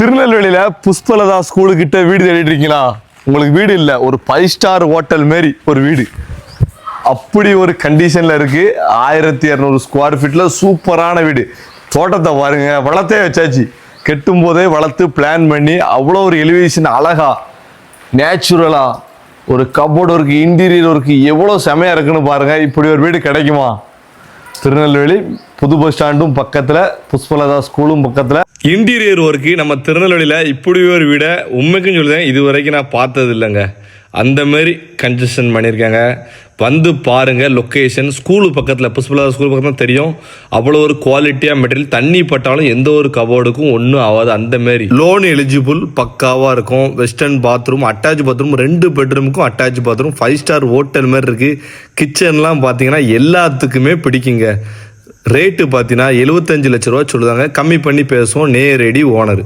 திருநெல்வேலியில புஷ்பலதா ஸ்கூலுக்கிட்ட வீடு தேடிட்டு இருக்கீங்களா உங்களுக்கு வீடு இல்லை. ஒரு ஃபைவ் ஸ்டார் ஹோட்டல் மாரி ஒரு வீடு. அப்படி ஒரு கண்டிஷனில் இருக்குது ஆயிரத்தி இரநூறு ஸ்கொயர் ஃபீட்டில் சூப்பரான வீடு. தோட்டத்தை பாருங்க. வளர்த்தே வச்சாச்சு. கெட்டும் போதே வளர்த்து பிளான் பண்ணி அவ்வளோ ஒரு எலிவேஷன் அழகா நேச்சுரலாக ஒரு கபோர்டு ஒர்க்கு இன்டீரியர் ஒர்க்கு எவ்வளோ செமையா இருக்குன்னு பாருங்கள் இப்படி ஒரு வீடு கிடைக்குமா? திருநெல்வேலி புது பஸ் ஸ்டாண்டும் பக்கத்தில் புஷ்பலதா ஸ்கூலும் பக்கத்தில். இன்டீரியர் ஒர்க்கு நம்ம திருநெல்வேலியில் இப்படி ஒரு வீடை உண்மைக்கும் சொல்லுதேன் இது வரைக்கும் நான் பார்த்தது இல்லைங்க அந்த மாதிரி கன்ஜெஷன் பண்ணியிருக்காங்க. வந்து பாருங்கள் லொக்கேஷன் ஸ்கூலு பக்கத்தில் புஷ்பலதா ஸ்கூல் பக்கத்தில் தெரியும். அவ்வளோ ஒரு குவாலிட்டியாக மெட்டீரியல் தண்ணி பட்டாலும் எந்த ஒரு கபோர்டுக்கும் ஒன்றும் ஆகாது. அந்த மாதிரி லோன் எலிஜிபிள் பக்காவாக இருக்கும். வெஸ்டர்ன் பாத்ரூம் அட்டாச் பாத்ரூம் ரெண்டு பெட்ரூமுக்கும் attach bathroom five star hotel மாதிரி இருக்குது கிச்சன்லாம் பார்த்தீங்கன்னா எல்லாத்துக்குமே பிடிக்குங்க. ரேட்டு பார்த்தீங்கன்னா எழுபத்தஞ்சு லட்ச ரூபா சொல்லுதாங்க. கம்மி பண்ணி பேசுவோம். நேரடி ஓனர்.